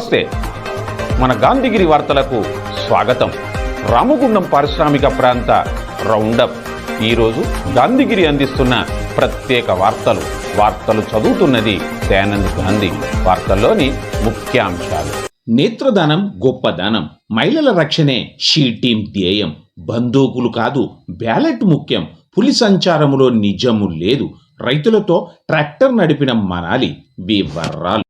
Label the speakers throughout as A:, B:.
A: నమస్తే. మన గాంధీగిరి వార్తలకు స్వాగతం. రామగుండం పారిశ్రామిక ప్రాంత రౌండప్. ఈరోజు గాంధీగిరి అందిస్తున్న ప్రత్యేక వార్తలు. వార్తలు చదువుతున్నది దయానంద్ గాంధీ. వార్తల్లోని ముఖ్యాంశాలు.
B: నేత్రదానం గొప్పదానం. మహిళల రక్షణే షీ టీం ధ్యేయం. బందూకులు కాదు బ్యాలెట్ ముఖ్యం. పులి సంచారములో నిజము లేదు. రైతులతో ట్రాక్టర్ నడిపిన మనాలి. వివరాలు.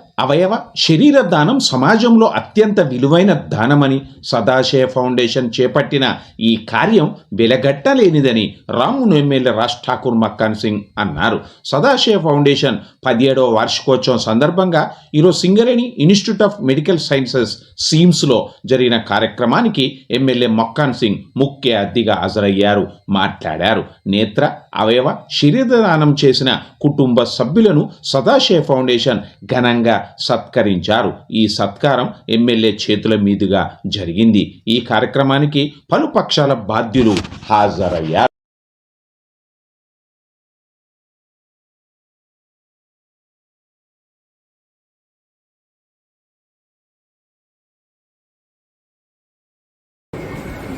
B: అవయవ శరీర దానం సమాజంలో అత్యంత విలువైన దానమని సదాశయ ఫౌండేషన్ చేపట్టిన ఈ కార్యం వెలగట్టలేనిదని రామును ఎమ్మెల్యే రాజ్ ఠాకూర్ మక్కాన్ సింగ్ అన్నారు. సదాశయ ఫౌండేషన్ పదిహేడవ వార్షికోత్సవం సందర్భంగా ఈరోజు Singareni institute of medical sciences సీమ్స్లో జరిగిన కార్యక్రమానికి ఎమ్మెల్యే మక్కాన్ సింగ్ ముఖ్య అతిథిగా హాజరయ్యారు మాట్లాడారు. నేత్ర అవయవ శరీరదానం చేసిన కుటుంబ సభ్యులను సదాశయ ఫౌండేషన్ ఘనంగా సత్కరించారు. ఈ సత్కారం ఎమ్మెల్యే చేతుల మీదుగా జరిగింది. ఈ కార్యక్రమానికి పలు పక్షాల బాధ్యులు హాజరయ్యారు.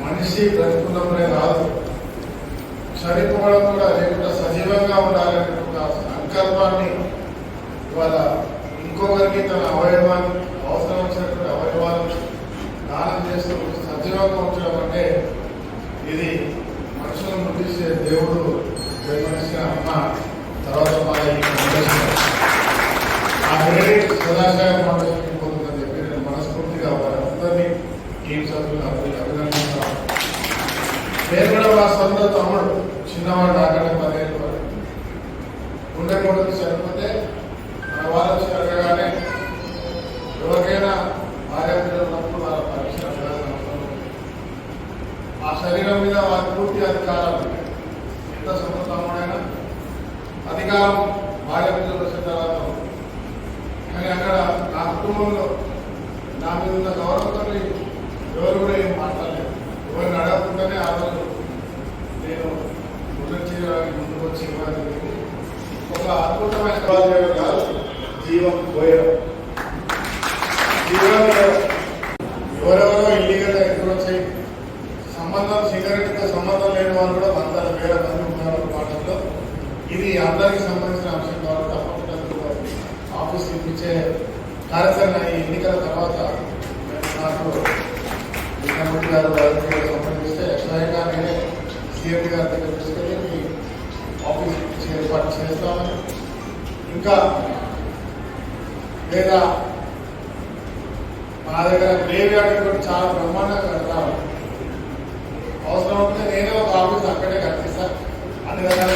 C: మనిషి బ్రతుకున్నప్పుడే రాదు. చనిపోవడం కూడా లేకుండా సజీవంగా ఉండాలనే ఒక సంకల్పాన్ని ఇవాళ ఇంకొకరికి తన అవయవాన్ని అవసరం వచ్చినటువంటి అవయవాలను దానం చేస్తూ సజీవంగా ఉంచడం అంటే ఇది మనుషులను ముట్టించే దేవుడు జన్మనిచ్చిన అమ్మ తర్వాత మా ఈ ఆ క్రెడిట్ చెప్పి నేను మనస్ఫూర్తిగా వారందరినీ టీం సభ్యులు అభినందిస్తాను అభినందిస్తున్నాను నేను కూడా మా సొంత తమ్ముడు. చిన్నవాడు నాకంటే పదిహేను వరకు గుండె కొడుకు చనిపోతే మన వాళ్ళు వచ్చి అడగగానే ఎవరికైనా భార్య పిల్లలు ఉన్నప్పుడు వాళ్ళ పరీక్ష అడగాల్సిన అవసరం ఉంది. ఆ శరీరం మీద వారి పూర్తి అధికారాలు ఉంటాయి. ఎంత సొంత తమ్ముడైనా అధికారం భార్య పిల్లలు వచ్చిన తర్వాత ఉంది. కానీ అక్కడ నా కుటుంబంలో నా మీద ఉన్న గౌరవంతో ఎవరు కూడా ఏం మాట్లాడలేదు ఎవరిని అడగకుండానే ఆ రోజు నేను గురించి ముందుకు వచ్చి ఇవ్వడం జరిగింది. ఒక అద్భుతమైన కాదు కాదు. జీవం పోయడం జీవం ఎవరెవరో ఇల్లీగల్ ఎక్కడ వచ్చి సంబంధం సిగరెట్తో సంబంధం లేని వాళ్ళు కూడా వందల వేల మంది ఉన్నారు పాటల్లో ఇది అందరికి సంబంధించిన అంశం కాబట్టి తప్పకుండా మీరు ఆఫీస్ ఇప్పించే కార్యాచరణ ఈ ఎన్నికల తర్వాత నాకు ముఖ్యమంత్రి గారు వారికి సంబంధిస్తే స్వయంగా నేనే సీఎం గారి దగ్గర తీసుకెళ్ళి మీ ఆఫీస్ ఇప్పించి ఏర్పాటు చేస్తామని ఇంకా లేదా మా దగ్గర గ్రేవ్ యార్డ్ కూడా చాలా బ్రహ్మాండంగా కడతాము అవసరం ఉంటే నేనే ఒక ఆఫీస్ అక్కడే కట్టిస్తాను అన్ని రకాల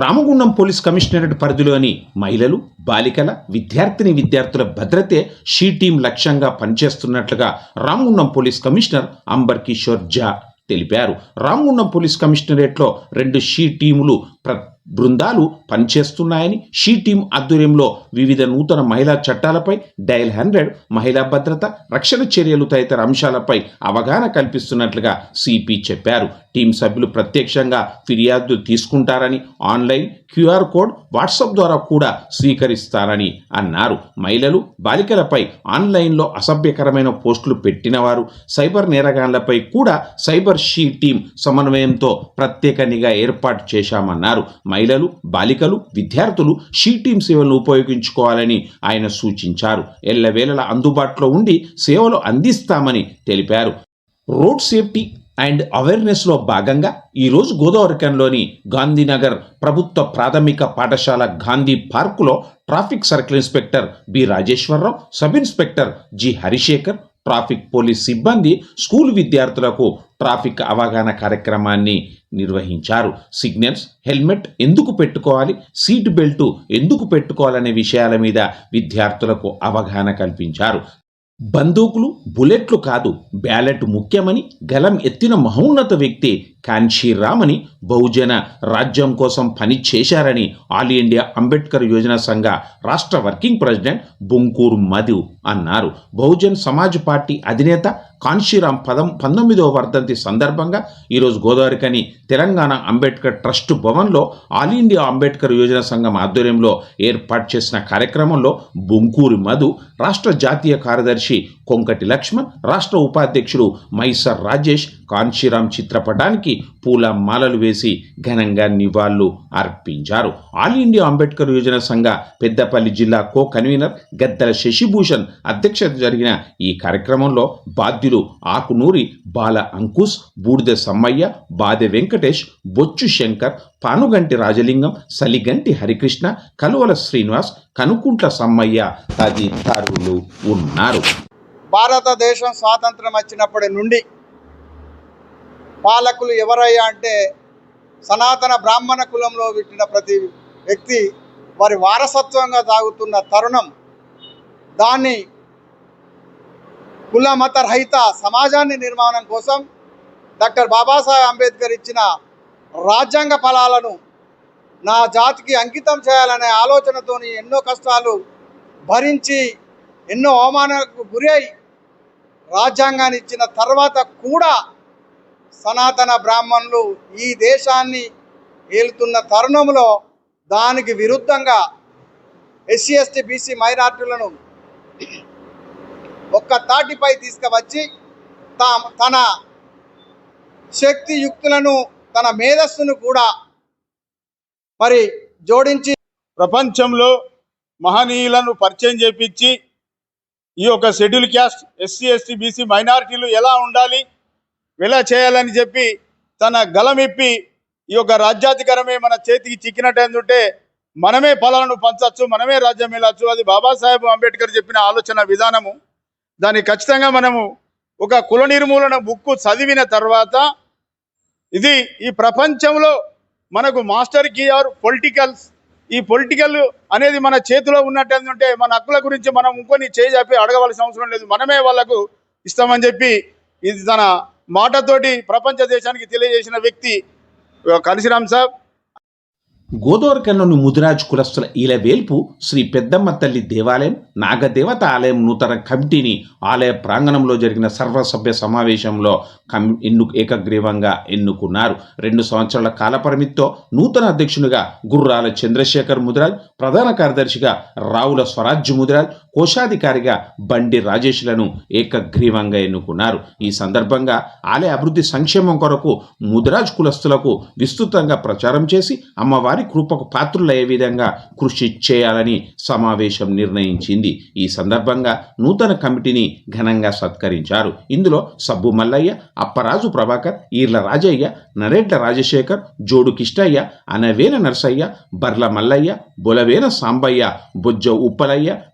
B: రామగుండం పోలీస్ కమిషనరేట్ పరిధిలోని మహిళలు బాలికల విద్యార్థిని విద్యార్థుల భద్రతే షీ టీం లక్ష్యంగా పనిచేస్తున్నట్లుగా రామగుండం పోలీస్ కమిషనర్ అంబర్ కిషోర్ జా తెలిపారు. రామగుండం పోలీస్ కమిషనరేట్లో రెండు షీ టీములు ప్ర బృందాలు పనిచేస్తున్నాయని షీ టీం ఆధ్వర్యంలో వివిధ నూతన మహిళా చట్టాలపై డయల్ హండ్రెడ్ మహిళా భద్రత రక్షణ చర్యలు తదితర అంశాలపై అవగాహన కల్పిస్తున్నట్లుగా సిపి చెప్పారు. టీం సభ్యులు ప్రత్యక్షంగా ఫిర్యాదు తీసుకుంటారని ఆన్లైన్ క్యూఆర్ కోడ్ వాట్సాప్ ద్వారా కూడా స్వీకరిస్తారని అన్నారు. మహిళలు బాలికలపై ఆన్లైన్లో అసభ్యకరమైన పోస్టులు పెట్టినవారు సైబర్ నేరగాళ్ళపై కూడా సైబర్ షీ టీం సమన్వయంతో ప్రత్యేక నిఘా ఏర్పాటు చేశామన్నారు. మహిళలు బాలికలు విద్యార్థులు షీ టీం సేవలను ఉపయోగించుకోవాలని ఆయన సూచించారు. ఎల్లవేళలా అందుబాటులో ఉండి సేవలు అందిస్తామని తెలిపారు. రోడ్ సేఫ్టీ అండ్ అవేర్నెస్లో భాగంగా ఈరోజు గోదావరికంలోని గాంధీనగర్ ప్రభుత్వ ప్రాథమిక పాఠశాల గాంధీ పార్కులో traffic circle inspector B Rajeswararao sub inspector G Harishekhar traffic police సిబ్బంది స్కూల్ విద్యార్థులకు ట్రాఫిక్ అవగాహన కార్యక్రమాన్ని నిర్వహించారు. సిగ్నల్స్ హెల్మెట్ ఎందుకు పెట్టుకోవాలి? సీట్ బెల్ట్ ఎందుకు పెట్టుకోవాలనే విషయాల మీద విద్యార్థులకు అవగాహన కల్పించారు. బందూకులు బుల్లెట్లు కాదు. బ్యాలెట్ ముఖ్యమని గలం ఎత్తిన మహోన్నత వ్యక్తి కాంచీరామని బహుజన రాజ్యం కోసం పని చేశారని ఆల్ ఇండియా అంబేద్కర్ యోజన సంఘ రాష్ట్ర వర్కింగ్ ప్రెసిడెంట్ బుంకూరు మధు అన్నారు. బహుజన్ సమాజ్ పార్టీ అధినేత కాన్షీరామ్ పదం పంతొమ్మిదవ వర్ధంతి సందర్భంగా ఈరోజు గోదావరికని తెలంగాణ అంబేద్కర్ ట్రస్ట్ భవన్లో ఆల్ ఇండియా అంబేద్కర్ యోజన సంఘం ఆధ్వర్యంలో ఏర్పాటు చేసిన కార్యక్రమంలో బుంకూరి మధు రాష్ట్ర జాతీయ కార్యదర్శి కొంకటి లక్ష్మణ్ రాష్ట్ర ఉపాధ్యక్షుడు మైసర్ రాజేష్ కాంచీరామ్ చిత్రపటానికి పూల మాలలు వేసి ఘనంగా నివాళులు అర్పించారు. ఆల్ ఇండియా అంబేద్కర్ యోజన సంఘ పెద్దపల్లి జిల్లా కో కన్వీనర్ గద్దెల శశిభూషణ్ అధ్యక్షత జరిగిన ఈ కార్యక్రమంలో బాధ్యులు ఆకునూరి బాల అంకుష్ బూడిద సమ్మయ్య బాదె వెంకటేష్ బొచ్చు శంకర్ పానుగంటి రాజలింగం సలిగంటి హరికృష్ణ కలువల శ్రీనివాస్ కనుకుంట్ల సమ్మయ్య తదితరులు ఉన్నారు.
D: భారతదేశం స్వాతంత్రం వచ్చినప్పటి నుండి పాలకులు ఎవరయ్యా అంటే సనాతన బ్రాహ్మణ కులంలో పుట్టిన ప్రతి వ్యక్తి వారి వారసత్వంగా సాగుతున్న తరుణం దాన్ని కుల మత రహిత సమాజాన్ని నిర్మాణం కోసం డాక్టర్ బాబాసాహెబ్ అంబేద్కర్ ఇచ్చిన రాజ్యాంగ ఫలాలను నా జాతికి అంకితం చేయాలనే ఆలోచనతోని ఎన్నో కష్టాలు భరించి ఎన్నో అవమానాలకు గురి అయి రాజ్యాంగాన్ని ఇచ్చిన తర్వాత కూడా సనాతన బ్రాహ్మణులు ఈ దేశాన్ని ఏలుతున్న తరుణంలో దానికి విరుద్ధంగా ఎస్సీ ఎస్టీ బీసీ మైనార్టీలను ఒక్క తాటిపై తీసుకువచ్చి తా తన శక్తియుక్తులను తన మేధస్సును కూడా మరి జోడించి
E: ప్రపంచంలో మహనీయులను పరిచయం చేపించి ఈ యొక్క schedule caste SC ST BC మైనారిటీలు ఎలా ఉండాలి? ఎలా చేయాలని చెప్పి తన గలమిప్పి ఈ యొక్క రాజ్యాధికారమే మన చేతికి చిక్కినట్టు ఏంటంటే మనమే ఫలాలను పంచవచ్చు మనమే రాజ్యం వెళ్ళచ్చు అది బాబాసాహెబ్ అంబేద్కర్ చెప్పిన ఆలోచన విధానము. దాన్ని ఖచ్చితంగా మనము ఒక కుల నిర్మూలన బుక్కు చదివిన తర్వాత ఇది ఈ ప్రపంచంలో మనకు మాస్టర్ కీ ఆర్ పొలిటికల్స్ ఈ పొలిటికల్ అనేది మన చేతిలో ఉన్నట్టు ఏంటంటే మన హక్కుల గురించి మనం ఇంకొని చేయి చెప్పి అడగవలసిన అవసరం లేదు. మనమే వాళ్ళకు ఇస్తామని చెప్పి ఇది తన మాటతోటి ప్రపంచ దేశానికి తెలియజేసిన వ్యక్తి కనిసిరామ్ సాబ్.
B: గోదావరికన్లోని ముదిరాజ్ కులస్తుల ఈల వేల్పు శ్రీ పెద్దమ్మ తల్లి దేవాలయం నాగదేవత ఆలయం నూతన కమిటీని ఆలయ ప్రాంగణంలో జరిగిన సర్వసభ్య సమావేశంలో కం ఎన్ను ఏకగ్రీవంగా ఎన్నుకున్నారు. రెండు సంవత్సరాల కాలపరిమితితో నూతన అధ్యక్షునిగా గుర్రాల చంద్రశేఖర్ ముదిరాజ్ ప్రధాన కార్యదర్శిగా రావుల స్వరాజ్య ముదిరాజ్ కోశాధికారిగా బండి రాజేష్లను ఏకగ్రీవంగా ఎన్నుకున్నారు. ఈ సందర్భంగా ఆలయ అభివృద్ధి సంక్షేమం కొరకు ముదిరాజ్ కులస్తులకు విస్తృతంగా ప్రచారం చేసి అమ్మవారి కృపకు పాత్రులయ్యే విధంగా కృషి చేయాలని సమావేశం నిర్ణయించింది. ఈ సందర్భంగా నూతన కమిటీని ఘనంగా సత్కరించారు. ఇందులో సబ్బు మల్లయ్య అప్పరాజు ప్రభాకర్ ఈర్ల రాజయ్య నరేట్ల రాజశేఖర్ జోడు కిష్టయ్య అనవేన నర్సయ్య బర్ల మల్లయ్య బులవేన సాంబయ్య బొజ్జ ఉప్పలయ్య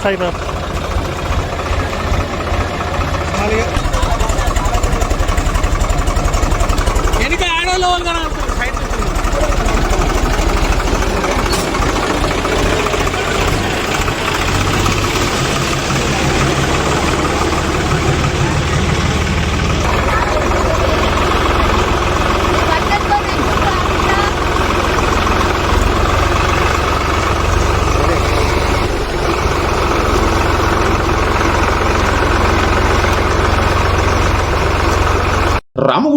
F: sair não.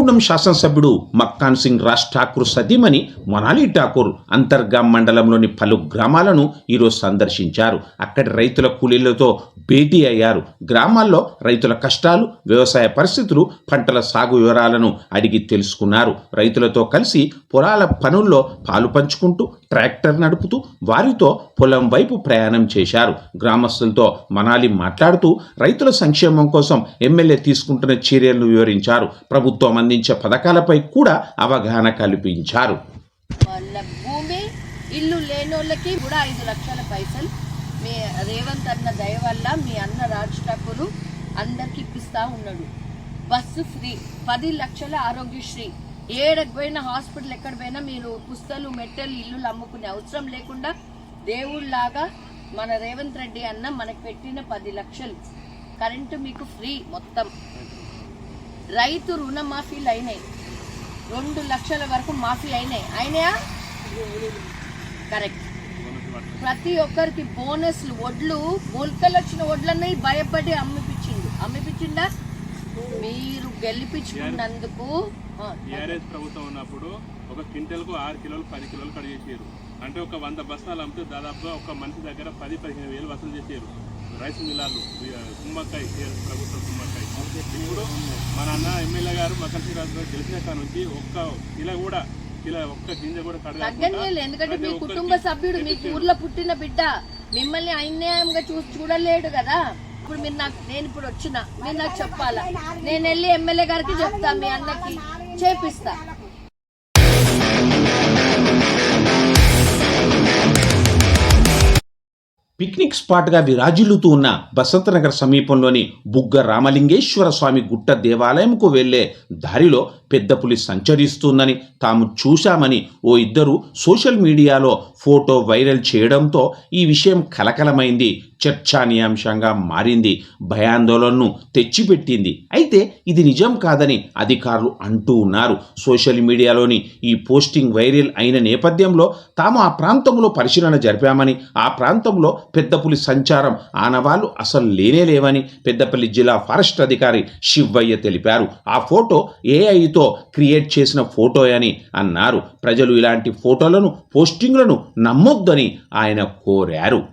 B: Ramagundam శాసనసభ్యుడు మక్కాన్ సింగ్ రాజ్ ఠాకూర్ సతీమణి మొనాలి ఠాకూర్ అంతర్గామ్ మండలంలోని పలు గ్రామాలను ఈరోజు సందర్శించారు. అక్కడి రైతుల కూలీలతో భేటీ అయ్యారు. గ్రామాల్లో రైతుల కష్టాలు వ్యవసాయ పరిస్థితులు పంటల సాగు వివరాలను అడిగి తెలుసుకున్నారు. రైతులతో కలిసి పొలాల పనుల్లో పాలు పంచుకుంటూ ట్రాక్టర్ నడుపుతూ వారితో పొలం వైపు ప్రయాణం చేశారు. గ్రామస్తులతో మనాలి మాట్లాడుతూ రైతుల సంక్షేమం కోసం ఎమ్మెల్యే తీసుకుంటున్న చర్యలను వివరించారు. ప్రభుత్వం అందించే పథకాలపై కూడా అవగాహన కల్పించారు.
G: వాళ్ళ భూమి ఇల్లు లేనోళ్ళకి కూడా ఐదు లక్షల పైసలు. మీ రేవంత్ అన్న దయ వల్ల మీ అన్న రాజ్ ఠాకూర్ అందరికి ఇప్పిస్తా ఉన్నాడు. బస్సు ఫ్రీ పది లక్షల ఆరోగ్యశ్రీ ఏడకు పోయినా హాస్పిటల్ ఎక్కడ పోయినా మీరు పుస్తలు మెట్టెలు ఇల్లులు అమ్ముకునే అవసరం లేకుండా దేవుళ్ళలాగా మన రేవంత్ రెడ్డి అన్న మనకు పెట్టిన పది లక్షలు. కరెంటు మీకు ఫ్రీ మొత్తం. రైతు రుణమాఫీలు అయినాయి రెండు లక్షల వరకు మాఫీ అయినాయి అయినాయా? కరెక్ట్. ప్రతి ఒక్కరికి బోనస్లు వడ్లు మొలకలు వచ్చిన వడ్లన్నీ భయపడి అమ్మిపించిండు. అమ్మిపించిండా? మీరు గెలిపించుకున్నందుకు
H: టీఆర్ఎస్ ప్రభుత్వం ఉన్నప్పుడు ఒక క్వింటల్కు ఆరు కిలోలు పది కిలోలు కట్ చేసారు అంటే ఒక వంద బస్తాలు అమ్మితే దాదాపుగా ఒక మనిషి దగ్గర పది పదిహేను వేలు వసూలు చేసారు రైస్ మిల్లాలు కుమ్మక్కాయ ప్రభుత్వం కుమ్మక్కాయ ఇప్పుడు మన అన్న ఎమ్మెల్యే గారు మకన్ శ్రీరాజు గారు గెలిచిన కాడ నుంచి ఒక్క కిలో కూడా కిలో ఒక్క గింజ కూడా
G: తగ్గనియలేదు ఎందుకంటే మీ కుటుంబ సభ్యుడు మీ ఊర్లో పుట్టిన బిడ్డ మిమ్మల్ని అన్యాయంగా చూ చూడలేడు కదా? ఇప్పుడు మీరు నాకు నేను ఇప్పుడు వచ్చిన మీరు నాకు చెప్పాలా? నేను వెళ్ళి ఎమ్మెల్యే గారికి చెప్తా మీ అన్నకి చేపిస్తా.
B: పిక్నిక్ స్పాట్గా విరాజిల్లుతూ ఉన్న బసంతనగర్ సమీపంలోని బుగ్గ రామలింగేశ్వర స్వామి గుట్ట దేవాలయంకు వెళ్ళే దారిలో పెద్ద పులి సంచరిస్తుందని తాము చూశామని ఓ ఇద్దరు సోషల్ మీడియాలో ఫోటో వైరల్ చేయడంతో ఈ విషయం కలకలమైంది చర్చానీయాంశంగా మారింది. భయాందోళనను తెచ్చిపెట్టింది. అయితే ఇది నిజం కాదని అధికారులు అంటూ ఉన్నారు. సోషల్ మీడియాలోని ఈ పోస్టింగ్ వైరల్ అయిన నేపథ్యంలో తాము ఆ ప్రాంతంలో పరిశీలన జరిపామని ఆ ప్రాంతంలో పెద్దపులి సంచారం ఆనవాళ్ళు అసలు లేనే లేవని పెద్దపల్లి జిల్లా ఫారెస్ట్ అధికారి శివయ్య తెలిపారు. ఆ ఫోటో ఏఐతో క్రియేట్ చేసిన ఫోటో అని అన్నారు. ప్రజలు ఇలాంటి ఫోటోలను పోస్టింగ్లను నమ్మొద్దని ఆయన కోరారు.